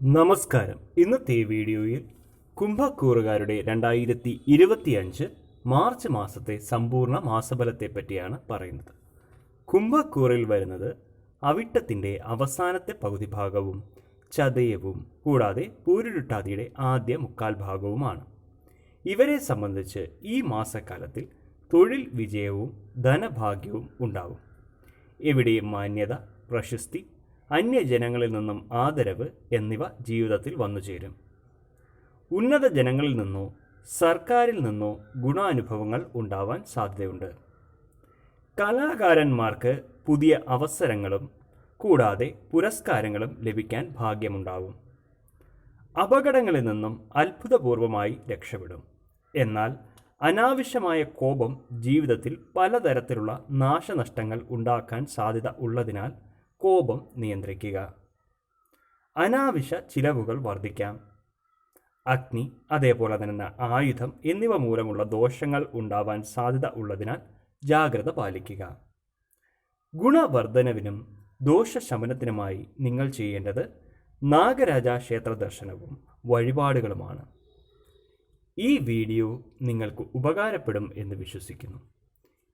നമസ്കാരം. ഇന്നത്തെ വീഡിയോയിൽ കുംഭക്കൂറുകാരുടെ രണ്ടായിരത്തി ഇരുപത്തിയഞ്ച് മാർച്ച് മാസത്തെ സമ്പൂർണ മാസഫലത്തെ പറ്റിയാണ് പറയുന്നത്. കുംഭക്കൂറിൽ വരുന്നത് അവിട്ടത്തിന്റെ അവസാനത്തെ പകുതി ഭാഗവും ചതയവും കൂടാതെ പൂരുരുട്ടാതിയുടെ ആദ്യ മുക്കാൽ ഭാഗവുമാണ്. ഇവരെ സംബന്ധിച്ച് ഈ മാസക്കാലത്തിൽ തൊഴിൽ വിജയവും ധനഭാഗ്യവും ഉണ്ടാവും. എവിടെയും മാന്യത പ്രശസ്തി അന്യജനങ്ങളിൽ നിന്നും ആദരവ് എന്നിവ ജീവിതത്തിൽ വന്നു ചേരും. ഉന്നത ജനങ്ങളിൽ നിന്നോ സർക്കാരിൽ നിന്നോ ഗുണാനുഭവങ്ങൾ ഉണ്ടാവാൻ സാധ്യതയുണ്ട്. കലാകാരന്മാർക്ക് പുതിയ അവസരങ്ങളും കൂടാതെ പുരസ്കാരങ്ങളും ലഭിക്കാൻ ഭാഗ്യമുണ്ടാവും. അപകടങ്ങളിൽ നിന്നും അത്ഭുതപൂർവമായി രക്ഷപ്പെടും. എന്നാൽ അനാവശ്യമായ കോപം ജീവിതത്തിൽ പലതരത്തിലുള്ള നാശനഷ്ടങ്ങൾ ഉണ്ടാക്കാൻ സാധ്യത ഉള്ളതിനാൽ കോപം നിയന്ത്രിക്കുക. അനാവശ്യ ചിലവുകൾ വർദ്ധിക്കാം. അഗ്നി അതേപോലെ തന്നെ ആയുധം എന്നിവ മൂലമുള്ള ദോഷങ്ങൾ ഉണ്ടാവാൻ സാധ്യത ഉള്ളതിനാൽ ജാഗ്രത പാലിക്കുക. ഗുണവർദ്ധനവിനും ദോഷശമനത്തിനുമായി നിങ്ങൾ ചെയ്യേണ്ടത് നാഗരാജ ക്ഷേത്ര ദർശനവും വഴിപാടുകളുമാണ്. ഈ വീഡിയോ നിങ്ങൾക്ക് ഉപകാരപ്പെടും എന്ന് വിശ്വസിക്കുന്നു.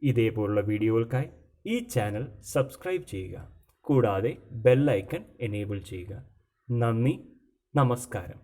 ഇതേപോലുള്ള വീഡിയോകൾക്കായി ഈ ചാനൽ സബ്സ്ക്രൈബ് ചെയ്യുക. കൂടാതെ ബെല്ലൈക്കൺ എനേബിൾ ചെയ്യുക. നന്ദി നമസ്കാരം.